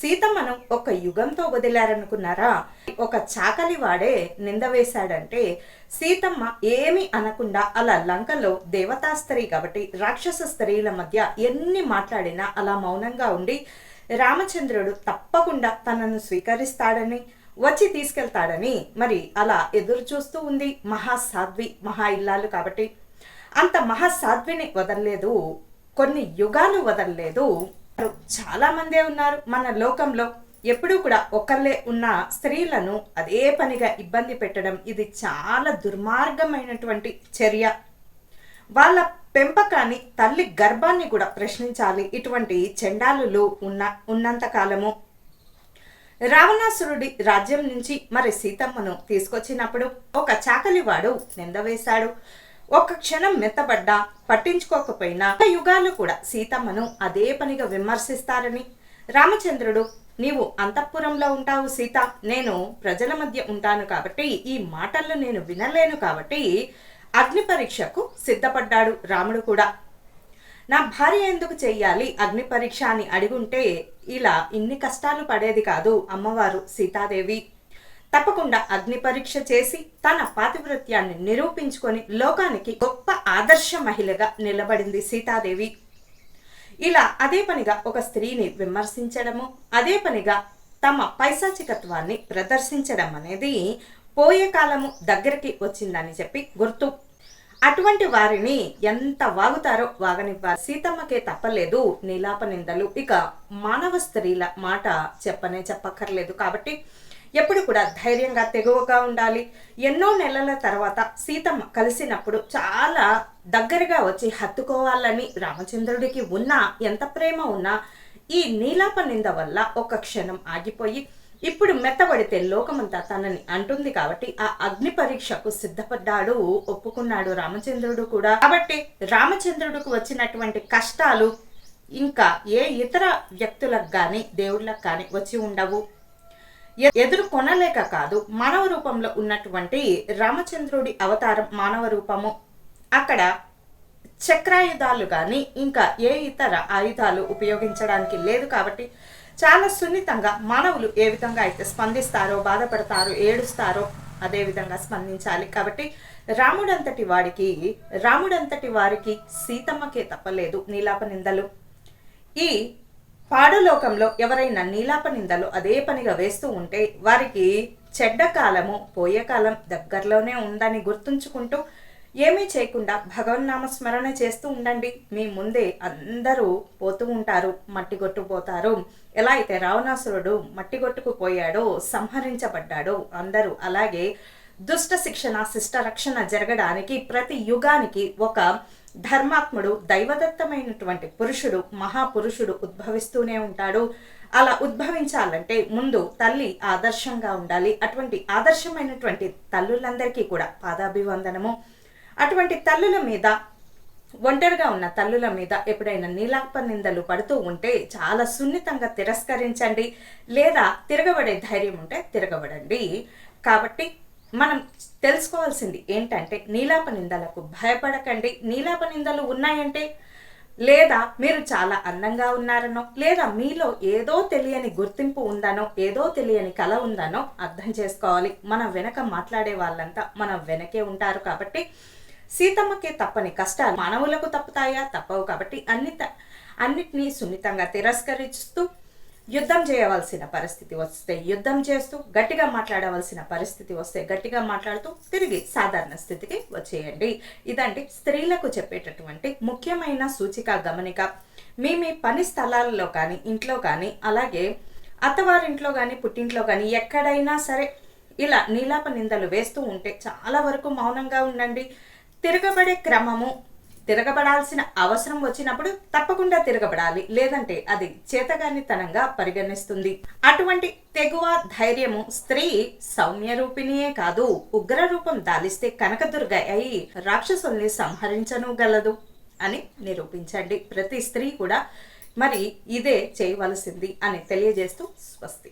సీతమ్మను ఒక యుగంతో వదిలారనుకున్నారా? ఒక చాకలి వాడే నింద వేశాడంటే సీతమ్మ ఏమి అనకుండా అలా లంకలో దేవతా స్త్రీ కాబట్టి రాక్షస స్త్రీల మధ్య ఎన్ని మాట్లాడినా అలా మౌనంగా ఉండి రామచంద్రుడు తప్పకుండా తనను స్వీకరిస్తాడని వచ్చి తీసుకెళ్తాడని మరి అలా ఎదురు చూస్తూ ఉంది మహాసాధ్వి మహా ఇల్లాలు కాబట్టి. అంత మహాసాధ్విని వదలలేదు కొన్ని యుగాలు వదలలేదు. చాలా మందే ఉన్నారు. మన లోకంలో ఎప్పుడూ కూడా ఒకళ్ళే ఉన్న స్త్రీలను అదే పనిగా ఇబ్బంది పెట్టడం ఇది చాలా దుర్మార్గమైనటువంటి చర్య. వాళ్ళ పెంపకాన్ని తల్లి గర్భాన్ని కూడా ప్రశ్నించాలి. ఇటువంటి చండాలులు ఉన్న ఉన్నంత కాలము. రావణాసురుడి రాజ్యం నుంచి మరి సీతమ్మను తీసుకొచ్చినప్పుడు ఒక చాకలివాడు నిందవేశాడు ఒక్క క్షణం మెత్తబడ్డా పట్టించుకోకపోయినా యుగాలు కూడా సీతమ్మను అదే పనిగా విమర్శిస్తారని. రామచంద్రుడు నీవు అంతఃపురంలో ఉంటావు సీత. నేను ప్రజల మధ్య ఉంటాను కాబట్టి ఈ మాటలను నేను వినలేను కాబట్టి అగ్ని పరీక్షకు సిద్ధపడ్డాడు రాముడు కూడా. నా భార్య ఎందుకు చెయ్యాలి అగ్ని పరీక్ష అని అడిగుంటే ఇలా ఇన్ని కష్టాలు పడేది కాదు అమ్మవారు సీతాదేవి. తప్పకుండా అగ్ని పరీక్ష చేసి తన పాతివృత్యాన్ని నిరూపించుకొని లోకానికి గొప్ప ఆదర్శ మహిళగా నిలబడింది సీతాదేవి. ఇలా అదే పనిగా ఒక స్త్రీని విమర్శించడము అదే పనిగా తమ పైశాచికత్వాన్ని ప్రదర్శించడం అనేది పోయే కాలము దగ్గరికి వచ్చిందని చెప్పి గుర్తు. అటువంటి వారిని ఎంత వాగుతారో వాగనివ్వాలి సీతమ్మకే తప్పలేదు నీలాప నిందలు. ఇక మానవ స్త్రీల మాట చెప్పనే చెప్పక్కర్లేదు కాబట్టి ఎప్పుడు కూడా ధైర్యంగా తెగువగా ఉండాలి. ఎన్నో నెలల తర్వాత సీతమ్మ కలిసినప్పుడు చాలా దగ్గరగా వచ్చి హత్తుకోవాలని రామచంద్రుడికి ఉన్న ఎంత ప్రేమ ఉన్నా ఈ నీలాప నింద వల్ల ఒక క్షణం ఆగిపోయి ఇప్పుడు మెత్తబడితే లోకమంతా తనని అంటుంది కాబట్టి ఆ అగ్ని పరీక్షకు సిద్ధపడ్డాడు ఒప్పుకున్నాడు రామచంద్రుడు కూడా. కాబట్టి రామచంద్రుడికి వచ్చినటువంటి కష్టాలు ఇంకా ఏ ఇతర వ్యక్తులకు కానీ దేవుళ్ళకు కానీ వచ్చి ఉండవు. ఎదురు కొనలేక కాదు మానవ రూపంలో ఉన్నటువంటి రామచంద్రుడి అవతారం మానవ రూపము. అక్కడ చక్రాయుధాలు కానీ ఇంకా ఏ ఇతర ఆయుధాలు ఉపయోగించడానికి లేదు కాబట్టి చాలా సున్నితంగా మానవులు ఏ విధంగా అయితే స్పందిస్తారో బాధపడతారో ఏడుస్తారో అదే విధంగా స్పందించాలి కాబట్టి రాముడంతటి వాడికి రాముడంతటి వారికి సీతమ్మకే తప్పలేదు నీలాప నిందలు. ఈ పాడులోకంలో ఎవరైనా నీలాప నిందలు అదే పనిగా వేస్తూ ఉంటే వారికి చెడ్డ కాలము పోయే కాలం దగ్గరలోనే ఉందని గుర్తుంచుకుంటూ ఏమీ చేయకుండా భగవన్నామ స్మరణ చేస్తూ ఉండండి. మీ ముందే అందరూ పోతూ ఉంటారు మట్టి కొట్టుకుపోతారు. ఎలా అయితే రావణాసురుడు మట్టి కొట్టుకుపోయాడో సంహరించబడ్డాడో అందరూ అలాగే దుష్ట శిక్షణ శిష్ట రక్షణ జరగడానికి ప్రతి యుగానికి ఒక ధర్మాత్ముడు దైవదత్తమైనటువంటి పురుషుడు మహాపురుషుడు ఉద్భవిస్తూనే ఉంటాడు. అలా ఉద్భవించాలంటే ముందు తల్లి ఆదర్శంగా ఉండాలి. అటువంటి ఆదర్శమైనటువంటి తల్లులందరికీ కూడా పాదాభివందనము. అటువంటి తల్లుల మీద ఒంటరిగా ఉన్న తల్లుల మీద ఎప్పుడైనా నీలాప నిందలు పడుతూ ఉంటే చాలా సున్నితంగా తిరస్కరించండి. లేదా తిరగబడే ధైర్యం ఉంటే తిరగబడండి. కాబట్టి మనం తెలుసుకోవాల్సింది ఏంటంటే నీలాప నిందలకు భయపడకండి. నీలాప నిందలు ఉన్నాయంటే లేదా మీరు చాలా అందంగా ఉన్నారనో లేదా మీలో ఏదో తెలియని గుర్తింపు ఉందనో ఏదో తెలియని కళ ఉందనో అర్థం చేసుకోవాలి. మన వెనక మాట్లాడే వాళ్ళంతా మన వెనకే ఉంటారు కాబట్టి సీతమ్మకే తప్పని కష్టాలు మానవులకు తప్పుతాయా? తప్పవు కాబట్టి అన్ని అన్నిటినీ సున్నితంగా తిరస్కరిస్తూ యుద్ధం చేయవలసిన పరిస్థితి వస్తే యుద్ధం చేస్తూ గట్టిగా మాట్లాడవలసిన పరిస్థితి వస్తే గట్టిగా మాట్లాడుతూ తిరిగి సాధారణ స్థితికి వచ్చేయండి. ఇదండి స్త్రీలకు చెప్పేటటువంటి ముఖ్యమైన సూచిక గమనిక. మీ మీ పని స్థలాల్లో కానీ ఇంట్లో కానీ అలాగే అత్తవారింట్లో కానీ పుట్టింట్లో కానీ ఎక్కడైనా సరే ఇలా నీలాప నిందలు వేస్తూ ఉంటే చాలా వరకు మౌనంగా ఉండండి. తిరగబడే క్రమము తిరగబడాల్సిన అవసరం వచ్చినప్పుడు తప్పకుండా తిరగబడాలి లేదంటే అది చేతగానితనంగా పరిగణిస్తుంది. అటువంటి తెగువ ధైర్యము స్త్రీ సౌమ్య రూపిణియే కాదు ఉగ్ర రూపం దాలిస్తే కనకదుర్గ అయి రాక్షసుల్ని సంహరించను గలదు అని నిరూపించండి. ప్రతి స్త్రీ కూడా మరి ఇదే చేయవలసింది అని తెలియజేస్తూ స్వస్తి.